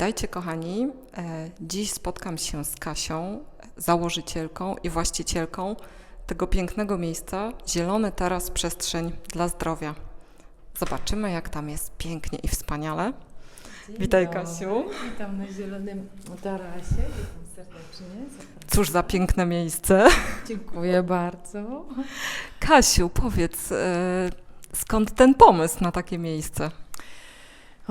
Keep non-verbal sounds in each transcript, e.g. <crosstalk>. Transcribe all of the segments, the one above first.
Witajcie kochani. E, Dziś spotkam się z Kasią, założycielką i właścicielką tego pięknego miejsca Zielony Taras Przestrzeń dla Zdrowia. Zobaczymy, jak tam jest pięknie i wspaniale. Witaj, dobry. Kasiu. Witam na Zielonym Tarasie. Witam serdecznie. Zapraszam. Cóż za piękne miejsce. Dziękuję <laughs> bardzo. Kasiu, powiedz, e, skąd ten pomysł na takie miejsce?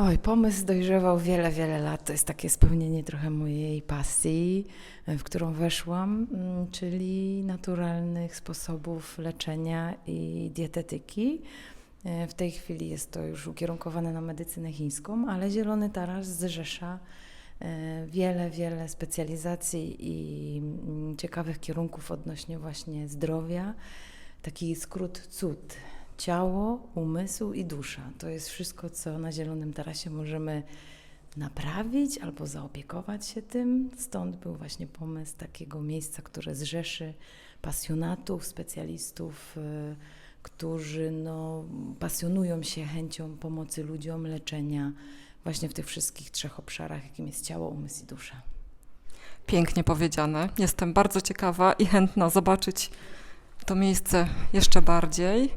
Oj, pomysł dojrzewał wiele, wiele lat. To jest takie spełnienie trochę mojej pasji, e, w którą weszłam, mm, czyli naturalnych sposobów leczenia i dietetyki. E, W tej chwili jest to już ukierunkowane na medycynę chińską, ale Zielony Taras zrzesza e, wiele, wiele specjalizacji i mm, ciekawych kierunków odnośnie właśnie zdrowia. Taki skrót cud. Ciało, umysł i dusza. To jest wszystko, co na Zielonym Tarasie możemy naprawić albo zaopiekować się tym. Stąd był właśnie pomysł takiego miejsca, które zrzeszy pasjonatów, specjalistów, y, którzy no, pasjonują się chęcią pomocy ludziom, leczenia właśnie w tych wszystkich trzech obszarach, jakim jest ciało, umysł i dusza. Pięknie powiedziane. Jestem bardzo ciekawa i chętna zobaczyć to miejsce jeszcze bardziej.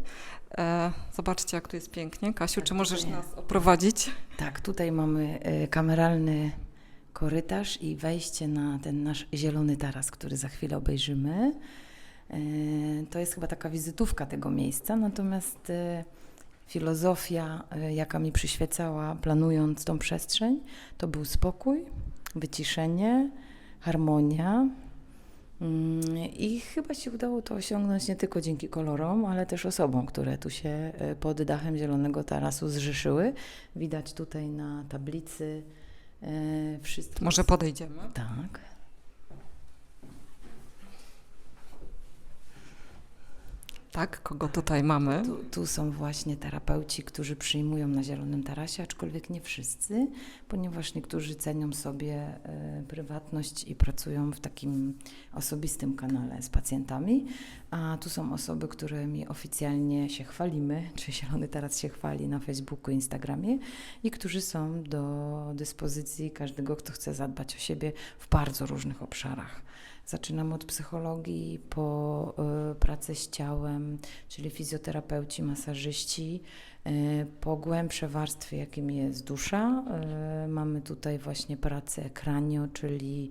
E, Zobaczcie, jak tu jest pięknie. Kasiu, Tak, czy możesz nas oprowadzić? Tak, tutaj mamy e, kameralny korytarz i wejście na ten nasz zielony taras, który za chwilę obejrzymy. E, To jest chyba taka wizytówka tego miejsca, natomiast filozofia, jaka mi przyświecała planując tą przestrzeń, to był spokój, wyciszenie, harmonia. I chyba się udało to osiągnąć nie tylko dzięki kolorom, ale też osobom, które tu się e, pod dachem Zielonego Tarasu zrzeszyły. Widać tutaj na tablicy e, wszystkie. Może podejdziemy? Tak. Tak, kogo tutaj mamy? Tu, tu są właśnie terapeuci, którzy przyjmują na Zielonym Tarasie, aczkolwiek nie wszyscy, ponieważ niektórzy cenią sobie e, prywatność i pracują w takim osobistym kanale z pacjentami, a tu są osoby, którymi oficjalnie się chwalimy, <laughs> czy Zielony Taras się chwali na Facebooku, Instagramie i którzy są do dyspozycji każdego, kto chce zadbać o siebie w bardzo różnych obszarach. Zaczynam od psychologii po y, pracę z ciałem, czyli fizjoterapeuci, masażyści, y, po głębsze warstwy, jakim jest dusza. Y, mamy tutaj właśnie pracę kranio, czyli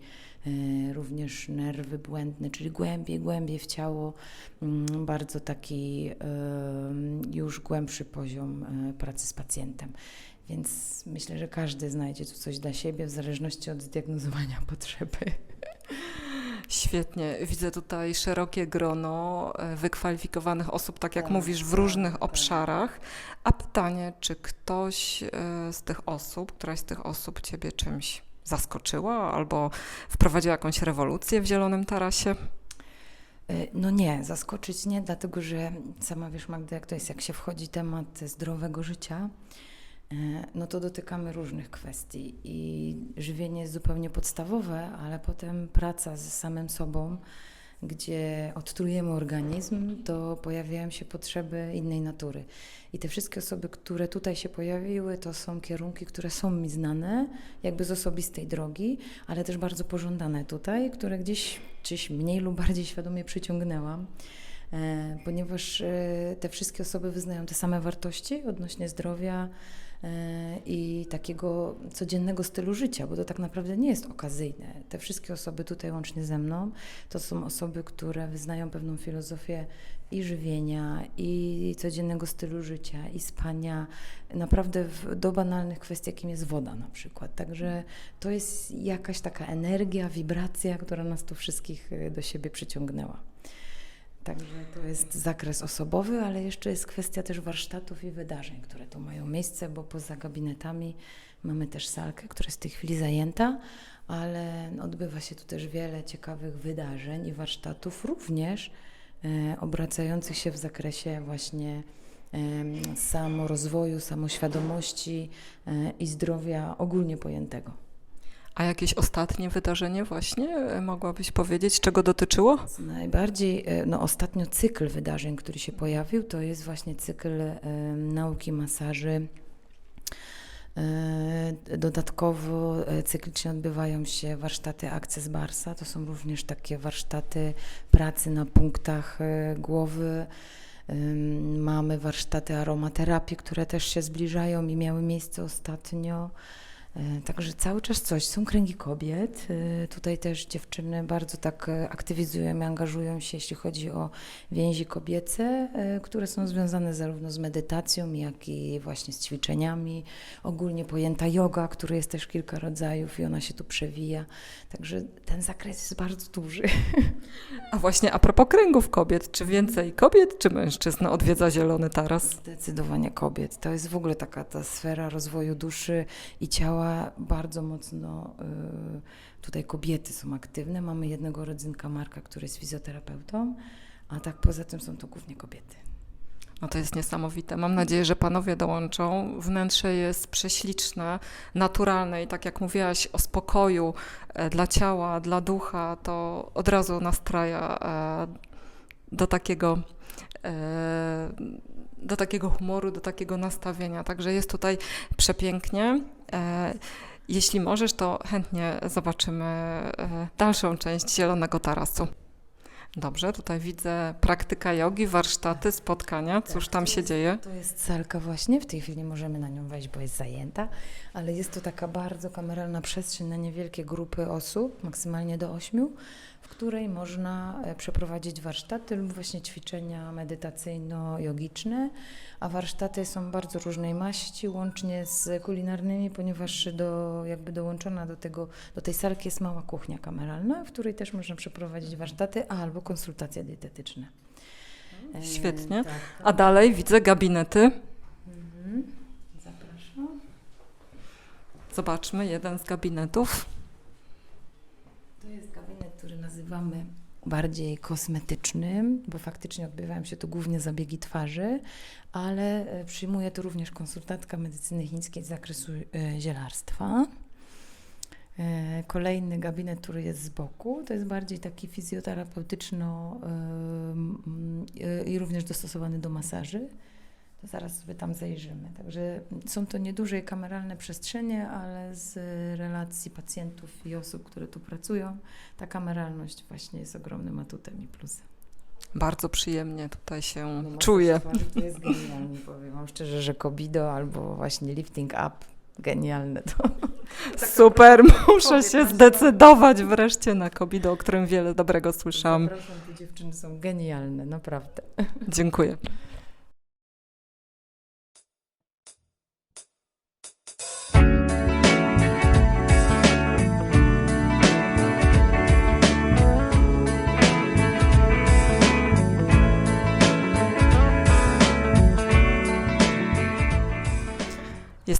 również nerwy błędne, czyli głębiej, głębiej w ciało. Mm, bardzo taki już głębszy poziom pracy z pacjentem. Więc myślę, że każdy znajdzie tu coś dla siebie w zależności od zdiagnozowania <laughs> potrzeby. Świetnie. Widzę tutaj szerokie grono e, wykwalifikowanych osób, tak jak Tak, mówisz, w tak, różnych tak. obszarach. A pytanie, czy ktoś e, z tych osób, któraś z tych osób Ciebie czymś zaskoczyła albo wprowadziła jakąś rewolucję w Zielonym Tarasie? Y, No nie, zaskoczyć nie, dlatego że sama wiesz Magda, jak to jest, jak się wchodzi temat zdrowego życia, no to dotykamy różnych kwestii i żywienie jest zupełnie podstawowe, ale potem praca z samym sobą, gdzie odtrujemy organizm, to pojawiają się potrzeby innej natury. I te wszystkie osoby, które tutaj się pojawiły, to są kierunki, które są mi znane, jakby z osobistej drogi, ale też bardzo pożądane tutaj, które gdzieś czyś mniej lub bardziej świadomie przyciągnęłam, e, ponieważ e, te wszystkie osoby wyznają te same wartości odnośnie zdrowia e, i takiego codziennego stylu życia, bo to tak naprawdę nie jest okazyjne. Te wszystkie osoby tutaj łącznie ze mną to są osoby, które wyznają pewną filozofię i żywienia, i codziennego stylu życia, i spania, naprawdę w, do banalnych kwestii, jakim jest woda na przykład. Także to jest jakaś taka energia, wibracja, która nas tu wszystkich y, do siebie przyciągnęła. Także to jest zakres osobowy, ale jeszcze jest kwestia też warsztatów i wydarzeń, które tu mają miejsce, bo poza gabinetami mamy też salkę, która jest w tej chwili zajęta, ale odbywa się tu też wiele ciekawych wydarzeń i warsztatów, również e, obracających się w zakresie właśnie em, samorozwoju, samoświadomości e, i zdrowia ogólnie pojętego. A jakieś ostatnie wydarzenie właśnie e, mogłabyś powiedzieć, czego dotyczyło? Najbardziej, e, no ostatnio cykl wydarzeń, który się pojawił, to jest właśnie cykl e, nauki masaży Dodatkowo cyklicznie odbywają się warsztaty Access Barsa. To są również takie warsztaty pracy na punktach głowy. Mamy warsztaty aromaterapii, które też się zbliżają i miały miejsce ostatnio. E, Także cały czas coś. Są kręgi kobiet. E, Tutaj też dziewczyny bardzo tak e, aktywizują i angażują się, jeśli chodzi o więzi kobiece, które są związane zarówno z medytacją, jak i właśnie z ćwiczeniami. Ogólnie pojęta yoga, której jest też kilka rodzajów i ona się tu przewija. Także ten zakres jest bardzo duży. A właśnie a propos kręgów kobiet, czy więcej kobiet, czy mężczyzn odwiedza Zielony Taras? Zdecydowanie kobiet. To jest w ogóle taka ta sfera rozwoju duszy i ciała bardzo mocno. y, tutaj kobiety są aktywne. Mamy jednego rodzynka Marka, który jest fizjoterapeutą, a tak poza tym są to głównie kobiety. No to jest niesamowite. Mam nadzieję, że panowie dołączą. Wnętrze jest prześliczne, naturalne i tak jak mówiłaś o spokoju e, dla ciała, dla ducha, to od razu nastraja e, do takiego e, do takiego humoru, do takiego nastawienia. Także jest tutaj przepięknie. E, Jeśli możesz, to chętnie zobaczymy e, dalszą część Zielonego Tarasu. Dobrze, tutaj widzę praktyka jogi, warsztaty, spotkania. Cóż tam się dzieje? To jest salka właśnie, w tej chwili możemy na nią wejść, bo jest zajęta, ale jest to taka bardzo kameralna przestrzeń na niewielkie grupy osób, maksymalnie do ośmiu, w której można e, przeprowadzić warsztaty lub właśnie ćwiczenia medytacyjno-jogiczne, a warsztaty są bardzo różnej maści, łącznie z kulinarnymi, ponieważ do, jakby dołączona do, tego, do tej salki jest mała kuchnia kameralna, w której też można przeprowadzić warsztaty albo konsultacje dietetyczne. E, Świetnie. tak, A dalej widzę gabinety. Mhm. Zapraszam. Zobaczmy jeden z gabinetów. To jest gabinet, nazywamy bardziej kosmetycznym, bo faktycznie odbywają się tu głównie zabiegi twarzy, ale e, przyjmuje tu również konsultantka medycyny chińskiej z zakresu e, zielarstwa. E, Kolejny gabinet, który jest z boku, to jest bardziej taki fizjoterapeutyczno i również dostosowany do masaży. To zaraz sobie tam zajrzymy. Także są to nieduże i kameralne przestrzenie, ale z relacji pacjentów i osób, które tu pracują, ta kameralność właśnie jest ogromnym atutem i plusem. Bardzo przyjemnie tutaj się No, czuję. To jest genialne, powiem Wam szczerze, że Kobido albo właśnie lifting up, genialne to. <laughs> Super, muszę się zdecydować wreszcie na Kobido, o którym wiele dobrego słyszałam. Zapraszam, te dziewczyny są genialne, naprawdę. Dziękuję.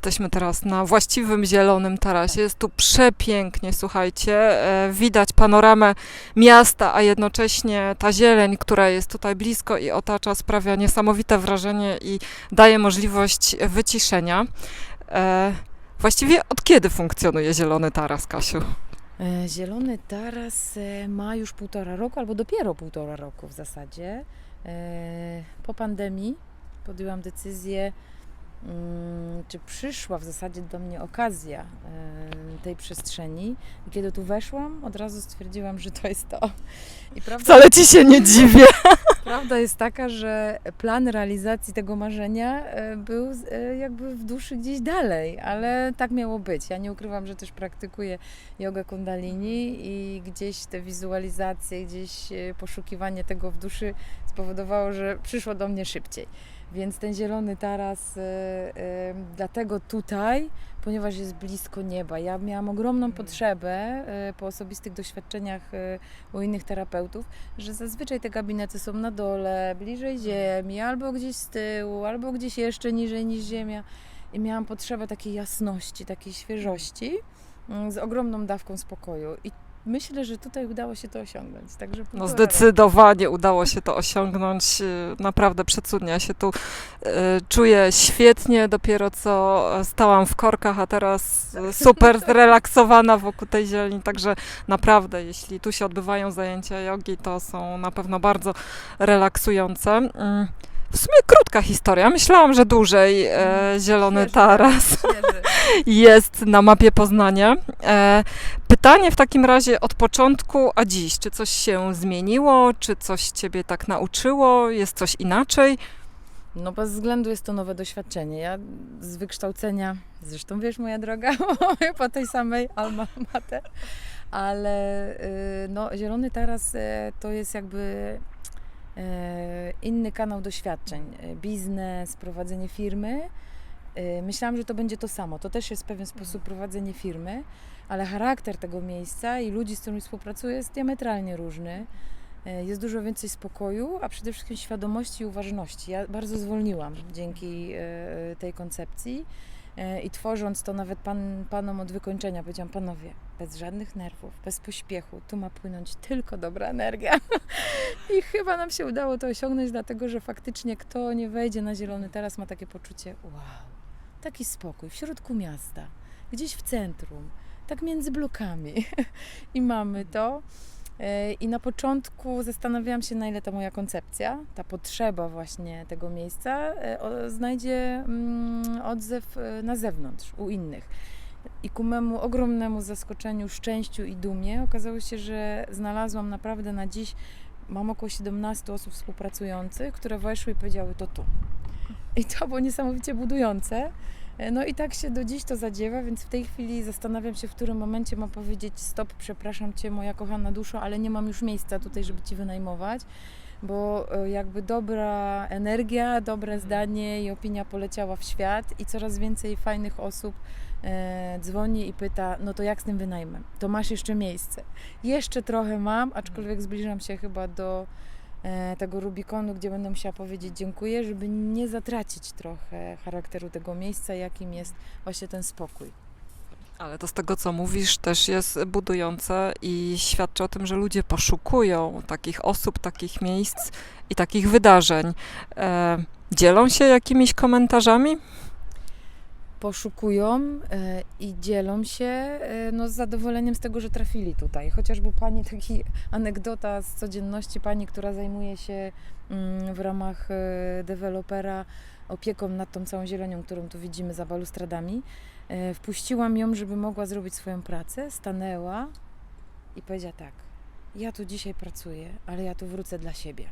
Jesteśmy teraz na właściwym zielonym tarasie. Jest tu przepięknie, słuchajcie. E, Widać panoramę miasta, a jednocześnie ta zieleń, która jest tutaj blisko i otacza, sprawia niesamowite wrażenie i daje możliwość wyciszenia. E, Właściwie od kiedy funkcjonuje zielony taras, Kasiu? E, Zielony Taras ma już półtora roku, albo dopiero półtora roku w zasadzie. Po pandemii podjęłam decyzję, czy przyszła w zasadzie do mnie okazja e, tej przestrzeni. I kiedy tu weszłam, od razu stwierdziłam, że to jest to. I prawda, Wcale ci się nie dziwię. <laughs> prawda jest taka, że plan realizacji tego marzenia e, był e, jakby w duszy gdzieś dalej, ale tak miało być. Ja nie ukrywam, że też praktykuję jogę kundalini i gdzieś te wizualizacje, gdzieś e, poszukiwanie tego w duszy spowodowało, że przyszło do mnie szybciej. Więc ten zielony taras, dlatego tutaj, ponieważ jest blisko nieba. Ja miałam ogromną potrzebę e, po osobistych doświadczeniach e, u innych terapeutów, że zazwyczaj te gabinety są na dole, bliżej ziemi, albo gdzieś z tyłu, albo gdzieś jeszcze niżej niż ziemia. I miałam potrzebę takiej jasności, takiej świeżości mm, z ogromną dawką spokoju. I myślę, że tutaj udało się to osiągnąć. Także No zdecydowanie udało się to osiągnąć. e, Naprawdę przecudnie. Ja się tu e, czuję świetnie. Dopiero co stałam w korkach, a teraz e, super zrelaksowana wokół tej zieleni. Także naprawdę, jeśli tu się odbywają zajęcia jogi, to są na pewno bardzo relaksujące. Mm. W sumie krótka historia. Myślałam, że dłużej e, Zielony Świeży, Taras Świeży. <laughs> jest na mapie Poznania. E, pytanie w takim razie od początku, a dziś? Czy coś się zmieniło? Czy coś Ciebie tak nauczyło? Jest coś inaczej? No bez względu jest to nowe doświadczenie. Ja z wykształcenia, zresztą wiesz moja droga, <laughs> po tej samej alma mater, ale y, no, Zielony Taras y, to jest jakby inny kanał doświadczeń. Y, Biznes, prowadzenie firmy. Y, Myślałam, że to będzie to samo. To też jest w pewien sposób prowadzenie firmy, ale charakter tego miejsca i ludzi, z którymi współpracuję jest diametralnie różny. E, Jest dużo więcej spokoju, a przede wszystkim świadomości i uważności. Ja bardzo zwolniłam dzięki e, tej koncepcji e, i tworząc to nawet pan, panom od wykończenia powiedziałam, panowie, bez żadnych nerwów, bez pośpiechu, tu ma płynąć tylko dobra energia. <laughs> I chyba nam się udało to osiągnąć, dlatego że faktycznie kto nie wejdzie na zielony teraz ma takie poczucie, wow, taki spokój w środku miasta, gdzieś w centrum, tak między blokami. <laughs> I mamy to. E, I na początku zastanawiałam się, na ile ta moja koncepcja, ta potrzeba właśnie tego miejsca e, znajdzie mm, odzew e, na zewnątrz, u innych. I ku memu ogromnemu zaskoczeniu, szczęściu i dumie okazało się, że znalazłam naprawdę na dziś, mam około 17 osób współpracujących, które weszły i powiedziały to tu. I to było niesamowicie budujące. E, No i tak się do dziś to zadziewa, więc w tej chwili zastanawiam się, w którym momencie mam powiedzieć stop, przepraszam Cię moja kochana duszo, ale nie mam już miejsca tutaj, żeby Ci wynajmować, bo e, jakby dobra energia, dobre zdanie i opinia poleciała w świat i coraz więcej fajnych osób dzwoni i pyta, no to jak z tym wynajmem? To masz jeszcze miejsce. Jeszcze trochę mam, aczkolwiek zbliżam się chyba do e, tego Rubikonu, gdzie będę musiała powiedzieć dziękuję, żeby nie zatracić trochę charakteru tego miejsca, jakim jest właśnie ten spokój. Ale to z tego, co mówisz, też jest budujące i świadczy o tym, że ludzie poszukują takich osób, takich miejsc i takich wydarzeń. E, dzielą się jakimiś komentarzami? Poszukują e, i dzielą się e, no, z zadowoleniem z tego, że trafili tutaj. Chociażby pani, taki anegdota z codzienności, pani, która zajmuje się mm, w ramach e, dewelopera opieką nad tą całą zielenią, którą tu widzimy za balustradami. Wpuściłam ją, żeby mogła zrobić swoją pracę, stanęła i powiedziała tak, ja tu dzisiaj pracuję, ale ja tu wrócę dla siebie.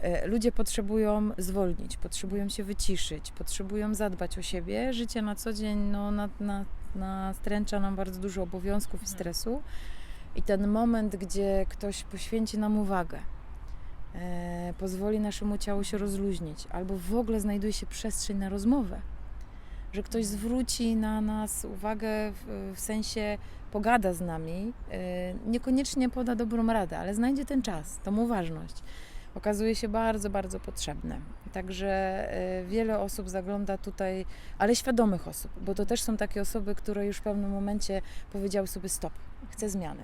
E, Ludzie potrzebują zwolnić, potrzebują się wyciszyć, potrzebują zadbać o siebie. Życie na co dzień no, na, na, nastręcza nam bardzo dużo obowiązków i stresu. I ten moment, gdzie ktoś poświęci nam uwagę, e, pozwoli naszemu ciału się rozluźnić, albo w ogóle znajduje się przestrzeń na rozmowę, że ktoś zwróci na nas uwagę w, w sensie pogada z nami, e, niekoniecznie poda dobrą radę, ale znajdzie ten czas, tą uważność okazuje się bardzo, bardzo potrzebne. Także e, wiele osób zagląda tutaj, ale świadomych osób, bo to też są takie osoby, które już w pewnym momencie powiedziały sobie stop, chcę zmiany,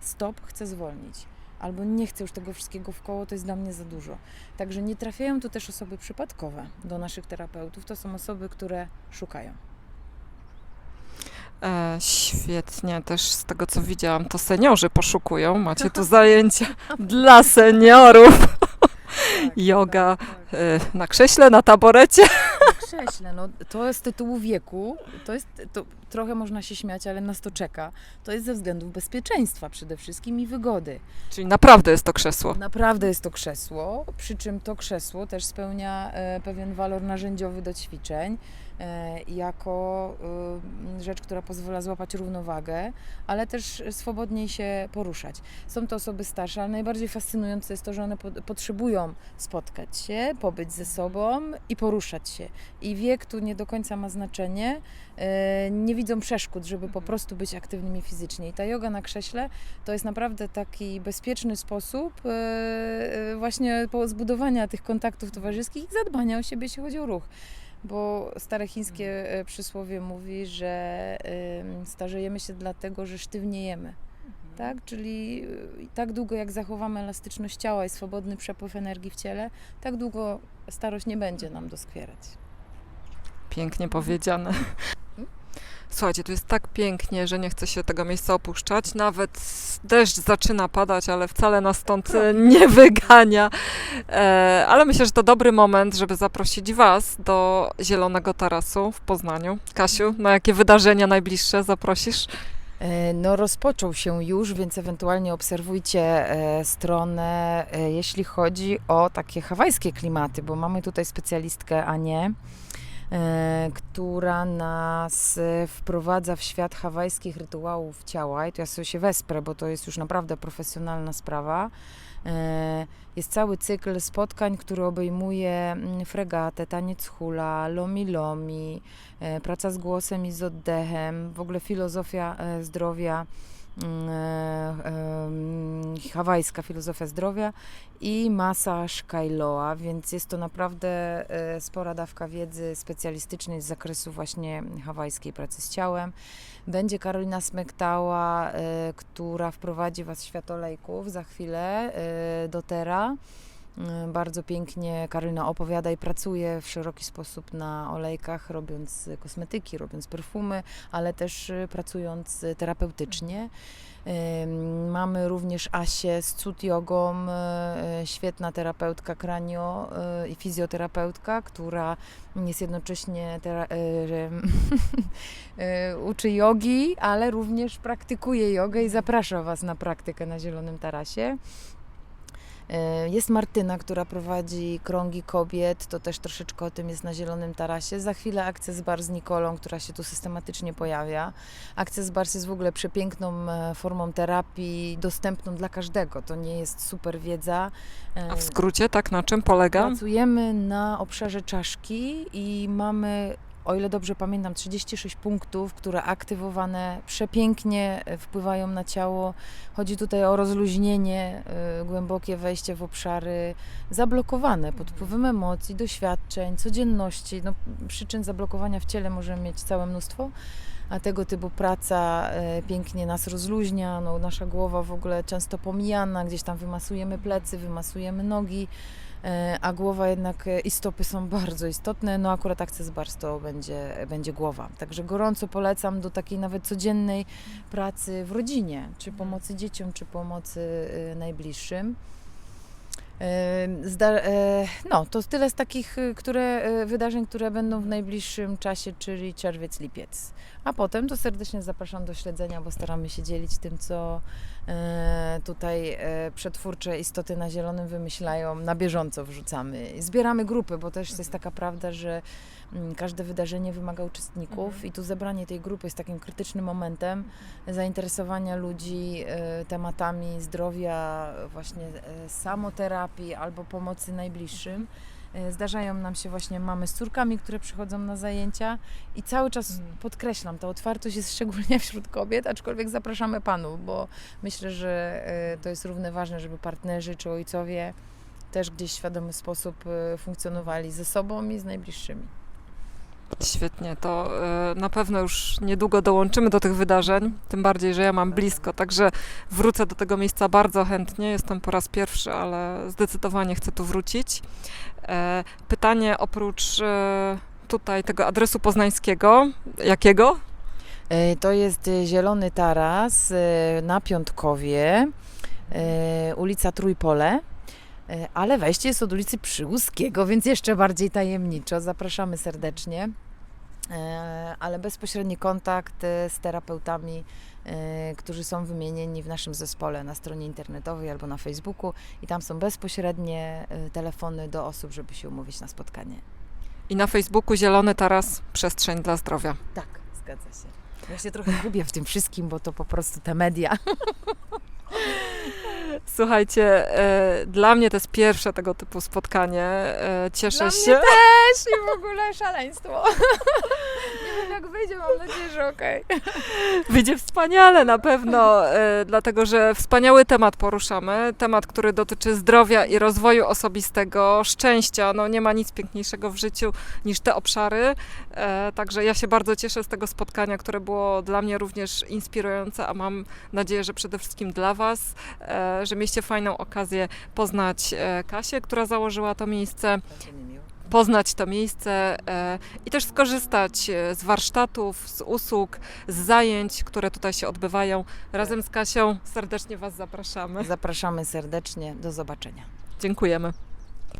stop, chcę zwolnić. Albo nie chcę już tego wszystkiego w koło, to jest dla mnie za dużo. Także nie trafiają tu też osoby przypadkowe do naszych terapeutów. To są osoby, które szukają. E, świetnie, też z tego co widziałam, to seniorzy poszukują. Macie tu <laughs> zajęcia dla seniorów. <laughs> Yoga e, na krześle, na taborecie. Na <laughs> krześle, no to jest tytułu wieku, to jest, to trochę można się śmiać, ale nas to czeka. To jest ze względów bezpieczeństwa przede wszystkim i wygody. Czyli naprawdę jest to krzesło. Naprawdę jest to krzesło, przy czym to krzesło też spełnia e, pewien walor narzędziowy do ćwiczeń, jako e, rzecz, która pozwala złapać równowagę, ale też swobodniej się poruszać. Są to osoby starsze, ale najbardziej fascynujące jest to, że one po, potrzebują spotkać się, pobyć ze sobą i poruszać się. I wiek tu nie do końca ma znaczenie. E, nie widzą przeszkód, żeby po prostu być aktywnymi fizycznie. I ta yoga na krześle to jest naprawdę taki bezpieczny sposób e, e, właśnie zbudowania tych kontaktów towarzyskich i zadbania o siebie, jeśli chodzi o ruch. Bo stare chińskie e, przysłowie mówi, że em, starzejemy się dlatego, że sztywniejemy. Tak? Czyli e, tak długo jak zachowamy elastyczność ciała i swobodny przepływ energii w ciele, tak długo starość nie będzie nam doskwierać. Pięknie powiedziane. Słuchajcie, tu jest tak pięknie, że nie chce się tego miejsca opuszczać. Nawet deszcz zaczyna padać, ale wcale nas stąd e, nie <laughs> wygania. E, ale myślę, że to dobry moment, żeby zaprosić Was do Zielonego Tarasu w Poznaniu. Kasiu, na jakie wydarzenia najbliższe zaprosisz? E, No rozpoczął się już, więc ewentualnie obserwujcie stronę, jeśli chodzi o takie hawajskie klimaty, bo mamy tutaj specjalistkę Anię, e, która nas e, wprowadza w świat hawajskich rytuałów ciała i to ja sobie się wesprę, bo to jest już naprawdę profesjonalna sprawa. Jest cały cykl spotkań, który obejmuje mm, fregatę, taniec hula, lomi lomi, e, praca z głosem i z oddechem, w ogóle filozofia e, zdrowia, mm, e, em, hawajska filozofia zdrowia i masaż Kailoa, więc jest to naprawdę spora dawka wiedzy specjalistycznej z zakresu właśnie hawajskiej pracy z ciałem. Będzie Karolina Smektała, która wprowadzi Was w świat olejków za chwilę do Tera. E, Bardzo pięknie Karolina opowiada i pracuje w szeroki sposób na olejkach, robiąc e, kosmetyki, robiąc perfumy, ale też e, pracując e, terapeutycznie. Ym, Mamy również Asię z Cud Jogą, e, e, świetna terapeutka kranio e, i fizjoterapeutka, która jest jednocześnie e, <laughs> e, uczy jogi, ale również praktykuje jogę i zaprasza Was na praktykę na Zielonym Tarasie. E, Jest Martyna, która prowadzi krągi kobiet, to też troszeczkę o tym jest na Zielonym Tarasie. Za chwilę Access Bar z Nikolą, która się tu systematycznie pojawia. Access Bar jest w ogóle przepiękną e, formą terapii, dostępną dla każdego. To nie jest super wiedza. E, A w skrócie, tak, na czym polega? Pracujemy na obszarze czaszki i mamy, o ile dobrze pamiętam, 36 punktów, które aktywowane przepięknie e, wpływają na ciało. Chodzi tutaj o rozluźnienie, e, głębokie wejście w obszary zablokowane pod wpływem emocji, doświadczeń, codzienności. No, przyczyn zablokowania w ciele możemy mieć całe mnóstwo. A tego typu praca e, pięknie nas rozluźnia. No, nasza głowa w ogóle często pomijana, gdzieś tam wymasujemy plecy, wymasujemy nogi, a głowa jednak e, i stopy są <laughs> bardzo istotne. No akurat Access Bars to będzie, będzie głowa. Także gorąco polecam do takiej nawet codziennej pracy w rodzinie, czy pomocy dzieciom, czy pomocy e, najbliższym. E, no, to tyle z takich e, które, e, wydarzeń, które będą w najbliższym czasie, czyli czerwiec, lipiec. A potem to serdecznie zapraszam do śledzenia, bo staramy się dzielić tym, co e, tutaj przetwórcze istoty na zielonym wymyślają, na bieżąco wrzucamy. Zbieramy grupy, bo też jest taka prawda, że każde wydarzenie wymaga uczestników Mhm. i tu zebranie tej grupy jest takim krytycznym momentem zainteresowania ludzi e, tematami zdrowia, właśnie e, samoterapii albo pomocy najbliższym. E, Zdarzają nam się właśnie mamy z córkami, które przychodzą na zajęcia i cały czas Mhm. podkreślam, ta otwartość jest <laughs> szczególnie wśród kobiet, aczkolwiek zapraszamy panów, bo myślę, że to jest równie ważne, żeby partnerzy czy ojcowie też gdzieś w świadomy sposób funkcjonowali ze sobą i z najbliższymi. Świetnie, to e, na pewno już niedługo dołączymy do tych wydarzeń, tym bardziej, że ja mam blisko, także wrócę do tego miejsca bardzo chętnie. Jestem po raz pierwszy, ale zdecydowanie chcę tu wrócić. E, Pytanie oprócz e, tutaj tego adresu poznańskiego, jakiego? To jest Zielony Taras na Piątkowie, ulica Trójpole, ale wejście jest od ulicy Przyłuskiego, więc jeszcze bardziej tajemniczo. Zapraszamy serdecznie. E, Ale bezpośredni kontakt e, z terapeutami, e, którzy są wymienieni w naszym zespole na stronie internetowej albo na Facebooku i tam są bezpośrednie telefony do osób, żeby się umówić na spotkanie. I na Facebooku Zielony Taras Przestrzeń dla Zdrowia. Tak, zgadza się. Ja się trochę <laughs> gubię w tym wszystkim, bo to po prostu te media. <laughs> Słuchajcie, e, dla mnie to jest pierwsze tego typu spotkanie. E, cieszę Dla się. Mnie też i w ogóle szaleństwo. <laughs> Jak wyjdzie, mam nadzieję, że okej. <laughs> Wyjdzie wspaniale na pewno, <laughs> e, dlatego że wspaniały temat poruszamy. Temat, który dotyczy zdrowia i rozwoju osobistego, szczęścia. No, nie ma nic piękniejszego w życiu niż te obszary. E, także ja się bardzo cieszę z tego spotkania, które było dla mnie również inspirujące, a mam nadzieję, że przede wszystkim dla Was, e, że mieliście fajną okazję poznać e, Kasię, która założyła to miejsce. Poznać to miejsce e, i też skorzystać e, z warsztatów, z usług, z zajęć, które tutaj się odbywają. Razem z Kasią serdecznie Was zapraszamy. Zapraszamy serdecznie. Do zobaczenia. Dziękujemy.